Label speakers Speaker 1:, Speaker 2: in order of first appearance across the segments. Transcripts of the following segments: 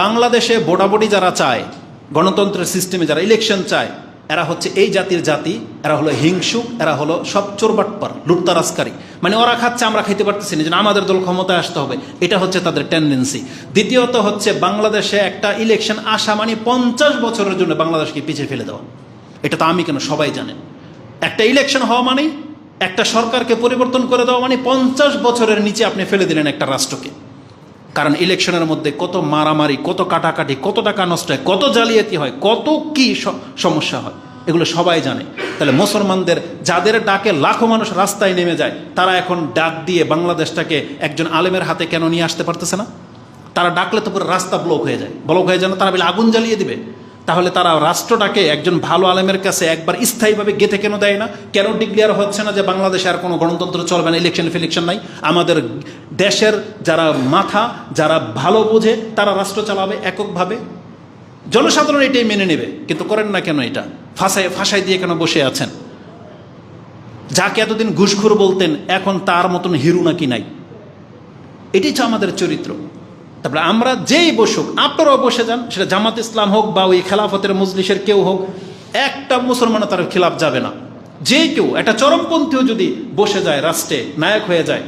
Speaker 1: বাংলাদেশে বোটাবুটি যারা চায়, গণতন্ত্রের সিস্টেমে যারা ইলেকশন চায়, এরা হচ্ছে এই জাতির জাতি, এরা হলো হিংসুক, এরা হলো সব চোরবাটপার লুটতারাসকারী মানে ওরা খাচ্ছে, আমরা খাইতে পারতেছি না যে আমাদের দল ক্ষমতায় আসতে হবে। এটা হচ্ছে তাদের টেন্ডেন্সি দ্বিতীয়ত হচ্ছে বাংলাদেশে একটা ইলেকশন আসা মানে পঞ্চাশ বছরের জন্য বাংলাদেশকে পিছিয়ে ফেলে দেওয়া। এটা তো আমি কেন, সবাই জানেন একটা ইলেকশন হওয়া মানেই একটা সরকারকে পরিবর্তন করে দেওয়া মানে পঞ্চাশ বছরের নিচে আপনি ফেলে দিলেন একটা রাষ্ট্রকে। কারণ ইলেকশনের মধ্যে কত মারামারি, কত কাটাকাটি, কত টাকা নষ্ট হয়, কত জালিয়াতি হয়, কত কি সমস্যা হয়, এগুলো সবাই জানে। তাহলে মুসলমানদের যাদের ডাকে লাখো মানুষ রাস্তায় নেমে যায়, তারা এখন ডাক দিয়ে বাংলাদেশটাকে একজন আলেমের হাতে কেন নিয়ে আসতে পারতেছে না? তারা ডাকলে তো পুরো রাস্তা ব্লক হয়ে যায়। ব্লক হয়ে যায় না, তারা বলে আগুন জ্বালিয়ে দিবে। তাহলে তারা রাষ্ট্রটাকে একজন ভালো আলেমের কাছে একবার স্থায়ীভাবে গেঁথে কেন দেয় না? কেন ডিক্লিয়ার হচ্ছে না যে বাংলাদেশে আর কোনো গণতন্ত্র চলবে না ইলেকশন ফিলেকশন নাই? আমাদের দেশের যারা মাথা, যারা ভালো বোঝে, তারা রাষ্ট্র চালাবে এককভাবে? জনসাধারণ এটাই মেনে নেবে, কিন্তু করেন না কেন এটা? ফাঁসায় ফাঁসাই দিয়ে কেন বসে আছেন? যাকে এতদিন ঘুষখোর বলতেন, এখন তার মতন হিরু নাকি নাই? এটি হচ্ছে আমাদের চরিত্র। তারপরে আমরা যেই বসুক, আপনারাও বসে যান, সেটা জামাত ইসলাম হোক বা ওই খেলাফতের মজলিসের কেউ হোক, একটা মুসলমানও তার খিলাফ যাবে না। যে কেউ, একটা চরমপন্থীও যদি বসে যায়, রাষ্ট্রে নায়ক হয়ে যায়,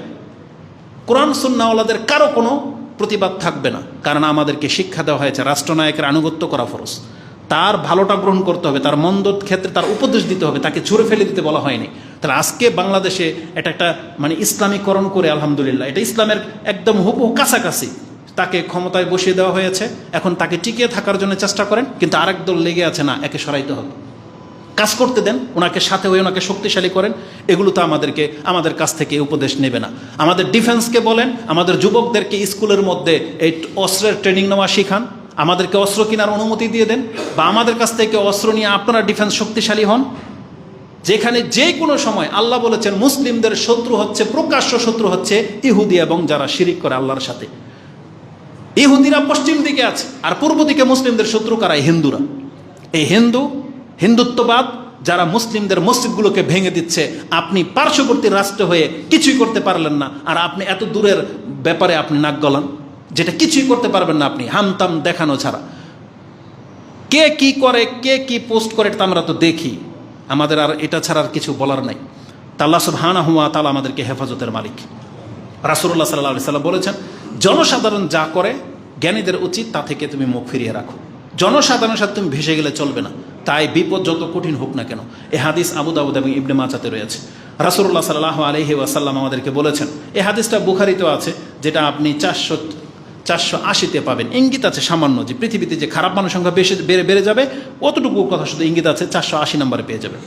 Speaker 1: কোরআন সুন্নাওয়ালাদের কারও কোনো প্রতিবাদ থাকবে না। কারণ আমাদেরকে শিক্ষা দেওয়া হয়েছে, রাষ্ট্রনায়কের আনুগত্য করা ফরজ। তার ভালোটা গ্রহণ করতে হবে, তার মন্দ ক্ষেত্রে তার উপদেশ দিতে হবে, তাকে ছুঁড়ে ফেলে দিতে বলা হয়নি। তাহলে আজকে বাংলাদেশে এটা একটা মানে ইসলামীকরণ করে, আলহামদুলিল্লাহ, এটা ইসলামের একদম হুবহু কাছাকাছি। তাকে ক্ষমতায় বসিয়ে দেওয়া হয়েছে। এখন তাকে টিকিয়ে থাকার জন্য চেষ্টা করেন, কিন্তু আরেক দল লেগে আছে না, একে সরাইতে হবে। কাজ করতে দেন, ওনাকে সাথে হয়ে ওনাকে শক্তিশালী করেন। এগুলো তো আমাদেরকে, আমাদের কাছ থেকে উপদেশ নেবে না। আমাদের ডিফেন্সকে বলেন, আমাদের যুবকদেরকে স্কুলের মধ্যে এই অস্ত্রের ট্রেনিং নেওয়া শিখান। আমাদেরকে অস্ত্র কেনার অনুমতি দিয়ে দেন, বা আমাদের কাছ থেকে অস্ত্র নিয়ে আপনারা ডিফেন্স শক্তিশালী হন। যেখানে যে কোনো সময় আল্লাহ বলেছেন, মুসলিমদের শত্রু হচ্ছে, প্রকাশ্য শত্রু হচ্ছে ইহুদি এবং যারা শিরিক করে আল্লাহর সাথে। ইহুদিরা পশ্চিম দিকে আছে, আর পূর্ব দিকে মুসলিমদের শত্রু কারা হিন্দুরা। এই হিন্দু, হিন্দুত্ববাদ যারা মুসলিমদের মসজিদগুলোকে ভেঙে দিচ্ছে, আপনি পার্শ্ববর্তী রাষ্ট্র হয়ে কিছুই করতে পারলেন না, আর আপনি এত দূরের ব্যাপারে আপনি নাক গলান, যেটা কিছুই করতে পারবেন না আপনি, হামতাম দেখানো ছাড়া। কে কি করে, কে কি পোস্ট করে তা আমরা তো দেখি। আমাদের আর এটা ছাড়া আর কিছু বলার নাই। তা আল্লাহ সুবহানাহু হুয়া তালা আমাদেরকে হেফাজতের মালিক। রাসুল্লাহ সাল্লাহ সাল্লাম বলেছেন, জনসাধারণ যা করে, জ্ঞানীদের উচিত তা থেকে তুমি মুখ ফিরিয়ে রাখো। জনসাধারণের সাথে তুমি ভেসে গেলে চলবে না। তাই বিপদ যত কঠিন হোক না কেন। এ হাদিস আবু দাউদ এবং ইবনে মাচাতে রয়েছে। রাসুল্লাহ সাল্লাহ আলহি ওয়াসাল্লাম আমাদেরকে বলেছেন, এ হাদিসটা বুখারিতেও আছে, যেটা আপনি চারশো চারশো আশিতে পাবেন। ইঙ্গিত আছে সামান্য যে পৃথিবীতে যে খারাপ মানুষ সংখ্যা বেশি, বেড়ে বেড়ে যাবে, অতটুকু কথা শুধু ইঙ্গিত আছে, চারশো আশি নম্বরে পেয়ে যাবে